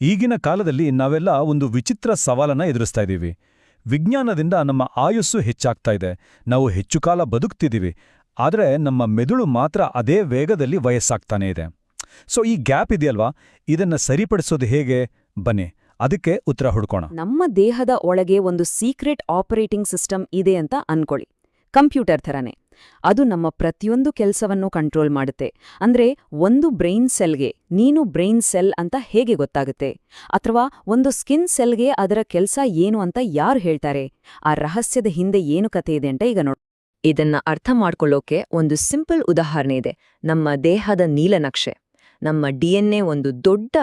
ಈಗಿನ ಕಾಲದಲ್ಲಿ ನಾವೆಲ್ಲ ಒಂದು ವಿಚಿತ್ರ ಸವಾಲನ್ನ ಎದುರಿಸ್ತಾ ಇದ್ದೀವಿ. ವಿಜ್ಞಾನದಿಂದ ನಮ್ಮ ಆಯುಸ್ಸು ಹೆಚ್ಚಾಗ್ತಾ ಇದೆ. ನಾವು ಹೆಚ್ಚು ಕಾಲ ಬದುಕ್ತಿದ್ದೀವಿ. ಆದರೆ ನಮ್ಮ ಮೆದುಳು ಮಾತ್ರ ಅದೇ ವೇಗದಲ್ಲಿ ವಯಸ್ಸಾಗ್ತಾನೇ ಇದೆ. ಸೊ, ಈ ಗ್ಯಾಪ್ ಇದೆಯಲ್ವಾ? ಇದನ್ನ ಸರಿಪಡಿಸೋದು ಹೇಗೆ? ಬನ್ನಿ, ಅದಕ್ಕೆ ಉತ್ತರ ಹುಡ್ಕೋಣ. ನಮ್ಮ ದೇಹದ ಒಳಗೆ ಒಂದು ಸೀಕ್ರೆಟ್ ಆಪರೇಟಿಂಗ್ ಸಿಸ್ಟಮ್ ಇದೆ ಅಂತ ಅನ್ಕೊಳ್ಳಿ. ಕಂಪ್ಯೂಟರ್ ಥರನೇ. ಅದು ನಮ್ಮ ಪ್ರತಿಯೊಂದು ಕೆಲಸವನ್ನು ಕಂಟ್ರೋಲ್ ಮಾಡುತ್ತೆ. ಅಂದ್ರೆ ಒಂದು ಬ್ರೈನ್ ಸೆಲ್ಗೆ ನೀನು ಬ್ರೈನ್ ಸೆಲ್ ಅಂತ ಹೇಗೆ ಗೊತ್ತಾಗುತ್ತೆ? ಅಥವಾ ಒಂದು ಸ್ಕಿನ್ ಸೆಲ್ಗೆ ಅದರ ಕೆಲಸ ಏನು ಅಂತ ಯಾರು ಹೇಳ್ತಾರೆ? ಆ ರಹಸ್ಯದ ಹಿಂದೆ ಏನು ಕತೆ ಇದೆ ಅಂತ ಈಗ ನೋಡ್ ಇದನ್ನ ಅರ್ಥ ಮಾಡ್ಕೊಳ್ಳೋಕೆ ಒಂದು ಸಿಂಪಲ್ ಉದಾಹರಣೆ ಇದೆ. ನಮ್ಮ ದೇಹದ ನೀಲನಕ್ಷೆ. ನಮ್ಮ ಡಿಎನ್ಎ ಒಂದು ದೊಡ್ಡ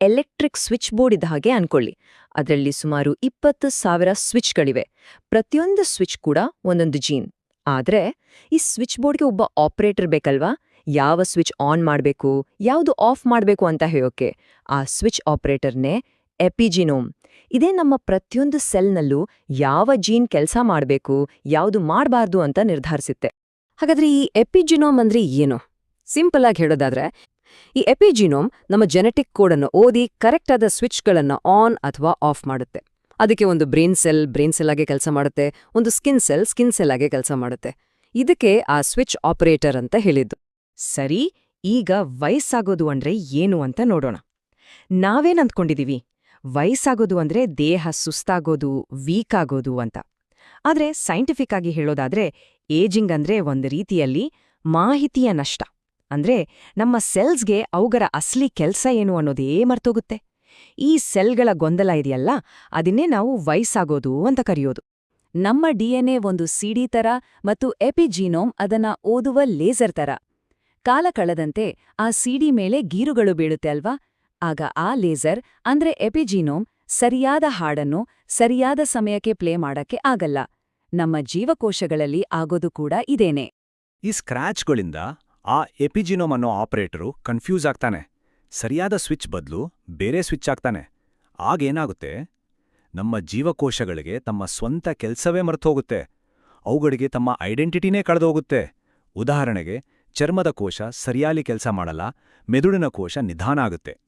ಎಲೆಕ್ಟ್ರಿಕ್ ಸ್ವಿಚ್ ಬೋರ್ಡ್ ಇದ್ದ ಹಾಗೆ ಅನ್ಕೊಳ್ಳಿ. ಅದರಲ್ಲಿ ಸುಮಾರು ಇಪ್ಪತ್ತು ಸಾವಿರ ಸ್ವಿಚ್ಗಳಿವೆ ಪ್ರತಿಯೊಂದು ಸ್ವಿಚ್ ಕೂಡ ಒಂದೊಂದು ಜೀನ್ ಆದ್ರೆ ಈ ಸ್ವಿಚ್ ಬೋರ್ಡ್ಗೆ ಒಬ್ಬ ಆಪರೇಟರ್ ಬೇಕಲ್ವಾ? ಯಾವ ಸ್ವಿಚ್ ಆನ್ ಮಾಡಬೇಕು, ಯಾವುದು ಆಫ್ ಮಾಡಬೇಕು ಅಂತ ಹೇಳೋಕೆ ಆ ಸ್ವಿಚ್ ಆಪರೇಟರ್ನೇ ಎಪಿಜಿನೋಮ್. ಇದೇ ನಮ್ಮ ಪ್ರತಿಯೊಂದು ಸೆಲ್ನಲ್ಲೂ ಯಾವ ಜೀನ್ ಕೆಲಸ ಮಾಡಬೇಕು, ಯಾವುದು ಮಾಡಬಾರ್ದು ಅಂತ ನಿರ್ಧರಿಸುತ್ತೆ. ಹಾಗಾದ್ರೆ ಈ ಎಪಿಜಿನೋಮ್ ಅಂದ್ರೆ ಏನು? ಸಿಂಪಲ್ ಆಗಿ ಹೇಳೋದಾದ್ರೆ, ಈ ಎಪಿಜಿನೋಮ್ ನಮ್ಮ ಜೆನೆಟಿಕ್ ಕೋಡನ್ನು ಓದಿ ಕರೆಕ್ಟ್ ಆದ ಸ್ವಿಚ್ಗಳನ್ನು ಆನ್ ಅಥವಾ ಆಫ್ ಮಾಡುತ್ತೆ. ಅದಕ್ಕೆ ಒಂದು ಬ್ರೈನ್ ಸೆಲ್ ಬ್ರೈನ್ ಸೆಲ್ ಆಗಿ ಕೆಲಸ ಮಾಡುತ್ತೆ. ಒಂದು ಸ್ಕಿನ್ ಸೆಲ್ ಸ್ಕಿನ್ ಸೆಲ್ ಆಗಿ ಕೆಲಸ ಮಾಡುತ್ತೆ. ಇದಕ್ಕೆ ಆ ಸ್ವಿಚ್ ಆಪರೇಟರ್ ಅಂತ ಹೇಳಿದ್ದು. ಸರಿ, ಈಗ ವಯಸ್ಸಾಗೋದು ಅಂದ್ರೆ ಏನು ಅಂತ ನೋಡೋಣ. ನಾವೇನ್ ಅಂದ್ಕೊಂಡಿದೀವಿ? ವಯಸ್ಸಾಗೋದು ಅಂದ್ರೆ ದೇಹ ಸುಸ್ತಾಗೋದು, ವೀಕ್ ಆಗೋದು ಅಂತ. ಆದ್ರೆ ಸೈಂಟಿಫಿಕ್ ಆಗಿ ಹೇಳೋದಾದ್ರೆ ಏಜಿಂಗ್ ಅಂದ್ರೆ ಒಂದು ರೀತಿಯಲ್ಲಿ ಮಾಹಿತಿಯ ನಷ್ಟ. ಅಂದ್ರೆ ನಮ್ಮ ಸೆಲ್ಸ್ಗೆ ಅವುಗಳ ಅಸ್ಲಿ ಕೆಲ್ಸ ಏನು ಅನ್ನೋದೇ ಮರ್ತೋಗುತ್ತೆ. ಈ ಸೆಲ್ಗಳ ಗೊಂದಲ ಇದೆಯಲ್ಲ, ಅದನ್ನೇ ನಾವು ವಯಸ್ಸಾಗೋದು ಅಂತ ಕರೆಯೋದು. ನಮ್ಮ ಡಿಎನ್ಎ ಒಂದು ಸಿಡಿ ತರ ಮತ್ತು ಎಪಿಜೀನೋಮ್ ಅದನ್ನ ಓದುವ ಲೇಸರ್ ತರ ಕಾಲ ಕಳೆದಂತೆ ಆ ಸಿಡಿ ಮೇಲೆ ಗೀರುಗಳು ಬೀಳುತ್ತೆ ಅಲ್ವಾ? ಆಗ ಆ ಲೇಸರ್, ಅಂದ್ರೆ ಎಪಿಜೀನೋಮ್, ಸರಿಯಾದ ಹಾಡನ್ನು ಸರಿಯಾದ ಸಮಯಕ್ಕೆ ಪ್ಲೇ ಮಾಡಕ್ಕೆ ಆಗಲ್ಲ. ನಮ್ಮ ಜೀವಕೋಶಗಳಲ್ಲಿ ಆಗೋದು ಕೂಡ ಇದೇನೆ. ಈ ಸ್ಕ್ರಾಚ್ಗಳಿಂದ ಆ ಎಪಿಜಿನೋಮ್ ಅನ್ನೋ ಆಪರೇಟರು ಕನ್ಫ್ಯೂಸ್ ಆಗ್ತಾನೆ. ಸರಿಯಾದ ಸ್ವಿಚ್ ಬದಲು ಬೇರೆ ಸ್ವಿಚ್ ಆಗ್ತಾನೆ. ಆಗೇನಾಗುತ್ತೆ ನಮ್ಮ ಜೀವಕೋಶಗಳಿಗೆ ತಮ್ಮ ಸ್ವಂತ ಕೆಲಸವೇ ಮರ್ತೋಗುತ್ತೆ. ಅವುಗಳಿಗೆ ತಮ್ಮ ಐಡೆಂಟಿಟಿನೇ ಕಳೆದೋಗುತ್ತೆ. ಉದಾಹರಣೆಗೆ, ಚರ್ಮದ ಕೋಶ ಸರಿಯಾಗಿ ಕೆಲಸ ಮಾಡಲ್ಲ, ಮೆದುಳಿನ ಕೋಶ ನಿಧಾನ ಆಗುತ್ತೆ.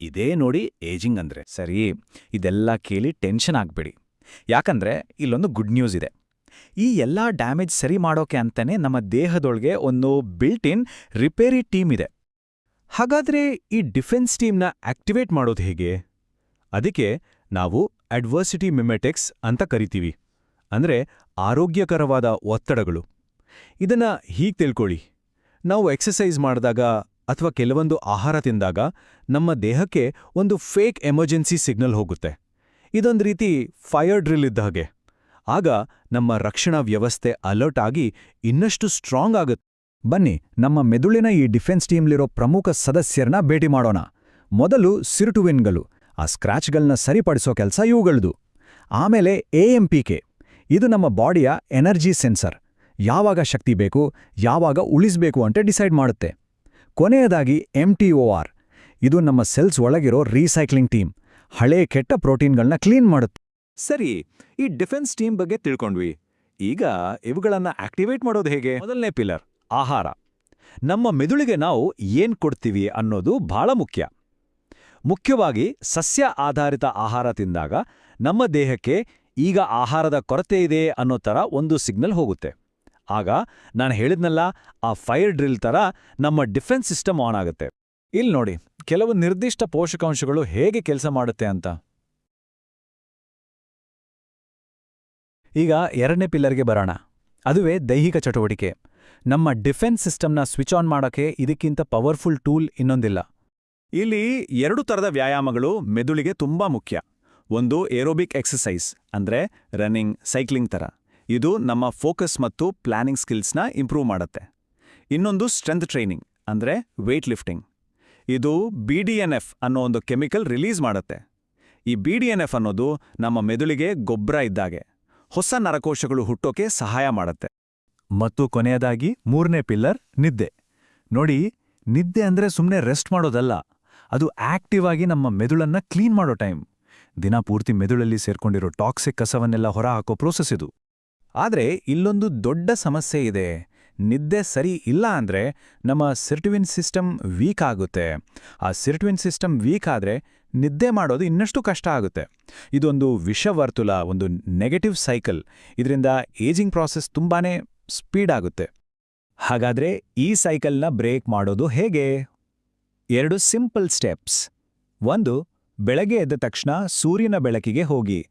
ಇದೇ ನೋಡಿ ಏಜಿಂಗ್ ಅಂದ್ರೆ. ಸರಿ, ಇದೆಲ್ಲ ಕೇಳಿ ಟೆನ್ಷನ್ ಆಗಬೇಡಿ. ಯಾಕಂದ್ರೆ, ಇಲ್ಲೊಂದು ಗುಡ್ ನ್ಯೂಸ್ ಇದೆ. ಈ ಎಲ್ಲ ಡ್ಯಾಮೇಜ್ ಸರಿ ಮಾಡೋಕೆ ಅಂತಲೇ ನಮ್ಮ ದೇಹದೊಳಗೆ ಒಂದು ಬಿಲ್ಟ್ ಇನ್ ರಿಪೇರಿ ಟೀಮ್ ಇದೆ. ಹಾಗಾದ್ರೆ ಈ ಡಿಫೆನ್ಸ್ ಟೀಮ್ನ ಆಕ್ಟಿವೇಟ್ ಮಾಡೋದು ಹೇಗೆ? ಅದಕ್ಕೆ ನಾವು ಅಡ್ವರ್ಸಿಟಿ ಮಿಮೆಟಿಕ್ಸ್ ಅಂತ ಕರಿತೀವಿ. ಅಂದ್ರೆ ಆರೋಗ್ಯಕರವಾದ ಒತ್ತಡಗಳು. ಇದನ್ನ ಹೀಗೆ ತಿಳ್ಕೊಳ್ಳಿ. ನಾವು ಎಕ್ಸಸೈಸ್ ಮಾಡಿದಾಗ ಅಥವಾ ಕೆಲವೊಂದು ಆಹಾರ ತಿಂದಾಗ ನಮ್ಮ ದೇಹಕ್ಕೆ ಒಂದು ಫೇಕ್ ಎಮರ್ಜೆನ್ಸಿ ಸಿಗ್ನಲ್ ಹೋಗುತ್ತೆ. ಇದೊಂದು ರೀತಿ ಫೈರ್ ಡ್ರಿಲ್ ಇದ್ದ ಹಾಗೆ. ಆಗ ನಮ್ಮ ರಕ್ಷಣಾ ವ್ಯವಸ್ಥೆ ಅಲರ್ಟ್ ಆಗಿ ಇನ್ನಷ್ಟು ಸ್ಟ್ರಾಂಗ್ ಆಗುತ್ತೆ. ಬನ್ನಿ, ನಮ್ಮ ಮೆದುಳಿನ ಈ ಡಿಫೆನ್ಸ್ ಟೀಮ್ಲಿರೋ ಪ್ರಮುಖ ಸದಸ್ಯರನ್ನ ಭೇಟಿ ಮಾಡೋಣ. ಮೊದಲು ಸಿರುಟುವಿನ್ಗಳು ಆ ಸ್ಕ್ರಾಚ್ಗಳನ್ನ ಸರಿಪಡಿಸೋ ಕೆಲಸ ಇವುಗಳದು. ಆಮೇಲೆ ಎಎಂಪಿಕೆ ಇದು ನಮ್ಮ ಬಾಡಿಯ ಎನರ್ಜಿ ಸೆನ್ಸರ್. ಯಾವಾಗ ಶಕ್ತಿ ಬೇಕು, ಯಾವಾಗ ಉಳಿಸ್ಬೇಕು ಅಂತ ಡಿಸೈಡ್ ಮಾಡುತ್ತೆ. ಕೊನೆಯದಾಗಿ ಎಂಟಿಒಆರ್ ಇದು ನಮ್ಮ ಸೆಲ್ಸ್ ಒಳಗಿರೋ ರೀಸೈಕ್ಲಿಂಗ್ ಟೀಮ್. ಹಳೇ ಕೆಟ್ಟ ಪ್ರೋಟೀನ್ಗಳನ್ನ ಕ್ಲೀನ್ ಮಾಡುತ್ತೆ. ಸರಿ, ಈ ಡಿಫೆನ್ಸ್ ಟೀಮ್ ಬಗ್ಗೆ ತಿಳ್ಕೊಂಡ್ವಿ. ಈಗ ಇವುಗಳನ್ನ ಆಕ್ಟಿವೇಟ್ ಮಾಡೋದು ಹೇಗೆ? ಮೊದಲನೇ ಪಿಲ್ಲರ್. ಆಹಾರ. ನಮ್ಮ ಮೆದುಳಿಗೆ ನಾವು ಏನ್ ಕೊಡ್ತೀವಿ ಅನ್ನೋದು ಬಹಳ ಮುಖ್ಯ. ಮುಖ್ಯವಾಗಿ ಸಸ್ಯ ಆಧಾರಿತ ಆಹಾರ ತಿಂದಾಗ ನಮ್ಮ ದೇಹಕ್ಕೆ ಈಗ ಆಹಾರದ ಕೊರತೆ ಇದೆ ಅನ್ನೋ ಥರ ಒಂದು ಸಿಗ್ನಲ್ ಹೋಗುತ್ತೆ. ಆಗ ನಾನು ಹೇಳಿದ್ನಲ್ಲ, ಆ ಫೈರ್ ಡ್ರಿಲ್ ಥರ ನಮ್ಮ ಡಿಫೆನ್ಸ್ ಸಿಸ್ಟಮ್ ಆನ್ ಆಗುತ್ತೆ. ಇಲ್ಲಿ ನೋಡಿ, ಕೆಲವು ನಿರ್ದಿಷ್ಟ ಪೋಷಕಾಂಶಗಳು ಹೇಗೆ ಕೆಲಸ ಮಾಡುತ್ತೆ ಅಂತ. ಈಗ ಎರಡನೇ ಪಿಲ್ಲರ್ಗೆ ಬರೋಣ. ಅದುವೇ ದೈಹಿಕ ಚಟುವಟಿಕೆ. ನಮ್ಮ ಡಿಫೆನ್ಸ್ ಸಿಸ್ಟಮ್ನ ಸ್ವಿಚ್ ಆನ್ ಮಾಡೋಕ್ಕೆ ಇದಕ್ಕಿಂತ ಪವರ್ಫುಲ್ ಟೂಲ್ ಇನ್ನೊಂದಿಲ್ಲ. ಇಲ್ಲಿ ಎರಡು ಥರದ ವ್ಯಾಯಾಮಗಳು ಮೆದುಳಿಗೆ ತುಂಬಾ ಮುಖ್ಯ. ಒಂದು ಏರೋಬಿಕ್ ಎಕ್ಸಸೈಸ್ ಅಂದ್ರೆ ರನ್ನಿಂಗ್, ಸೈಕ್ಲಿಂಗ್ ಥರ ಇದು ನಮ್ಮ ಫೋಕಸ್ ಮತ್ತು ಪ್ಲಾನಿಂಗ್ ಸ್ಕಿಲ್ಸ್ನ ಇಂಪ್ರೂವ್ ಮಾಡುತ್ತೆ. ಇನ್ನೊಂದು ಸ್ಟ್ರೆಂತ್ ಟ್ರೈನಿಂಗ್, ಅಂದ್ರೆ ವೇಟ್ ಲಿಫ್ಟಿಂಗ್. ಇದು ಬಿ ಡಿ ಎನ್ ಎಫ್ ಅನ್ನೋ ಒಂದು ಕೆಮಿಕಲ್ ರಿಲೀಸ್ ಮಾಡುತ್ತೆ. ಈ ಬಿ ಡಿ ಎನ್ ಎಫ್ ಅನ್ನೋದು ನಮ್ಮ ಮೆದುಳಿಗೆ ಗೊಬ್ಬರ ಇದ್ದಾಗೆ. ಹೊಸ ನರಕೋಶಗಳು ಹುಟ್ಟೋಕೆ ಸಹಾಯ ಮಾಡುತ್ತೆ. ಮತ್ತು ಕೊನೆಯದಾಗಿ ಮೂರನೇ ಪಿಲ್ಲರ್, ನಿದ್ದೆ. ನೋಡಿ, ನಿದ್ದೆ ಅಂದ್ರೆ ಸುಮ್ಮನೆ ರೆಸ್ಟ್ ಮಾಡೋದಲ್ಲ. ಅದು ಆಕ್ಟಿವ್ ಆಗಿ ನಮ್ಮ ಮೆದುಳನ್ನ ಕ್ಲೀನ್ ಮಾಡೋ ಟೈಮ್. ದಿನ ಪೂರ್ತಿ ಮೆದುಳಲ್ಲಿ ಸೇರ್ಕೊಂಡಿರೋ ಟಾಕ್ಸಿಕ್ ಕಸವನ್ನೆಲ್ಲ ಹೊರಹಾಕೋ ಪ್ರೋಸೆಸ್ ಇದು. ಆದ್ರೆ ಇಲ್ಲೊಂದು ದೊಡ್ಡ ಸಮಸ್ಯೆ ಇದೆ. ನಿದ್ದೆ ಸರಿ ಇಲ್ಲ ಅಂದ್ರೆ ನಮ್ಮ ಸಿರ್ಟುವಿನ್ ಸಿಸ್ಟಮ್ ವೀಕ್ ಆಗುತ್ತೆ. ಆ ಸಿರ್ಟುವಿನ್ ಸಿಸ್ಟಮ್ ವೀಕ್ ಆದ್ರೆ ನಿದ್ದೆ ಮಾಡೋದು ಇನ್ನಷ್ಟು ಕಷ್ಟ ಆಗುತ್ತೆ. ಇದೊಂದು ವಿಷವರ್ತುಲ, ಒಂದು ನೆಗೆಟಿವ್ ಸೈಕಲ್ ಇದರಿಂದ ಏಜಿಂಗ್ ಪ್ರಾಸೆಸ್ ತುಂಬಾ ಸ್ಪೀಡ್ ಆಗುತ್ತೆ. ಹಾಗಾದ್ರೆ ಈ ಸೈಕಲ್ನ ಬ್ರೇಕ್ ಮಾಡೋದು ಹೇಗೆ? ಎರಡು ಸಿಂಪಲ್ ಸ್ಟೆಪ್ಸ್ ಒಂದು, ಬೆಳಗ್ಗೆ ಎದ್ದ ತಕ್ಷಣ ಸೂರ್ಯನ ಬೆಳಕಿಗೆ ಹೋಗಿ.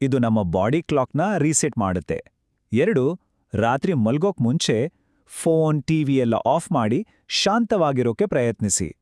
ಇದು ನಮ್ಮ ಬಾಡಿ ಕ್ಲಾಕ್ನ ರೀಸೆಟ್ ಮಾಡುತ್ತೆ. ಎರಡು, ರಾತ್ರಿ ಮಲ್ಗೋಕ್ ಮುಂಚೆ ಫೋನ್ ಟಿವಿ ಎಲ್ಲ ಆಫ್ ಮಾಡಿ ಶಾಂತವಾಗಿರೋಕೆ ಪ್ರಯತ್ನಿಸಿ.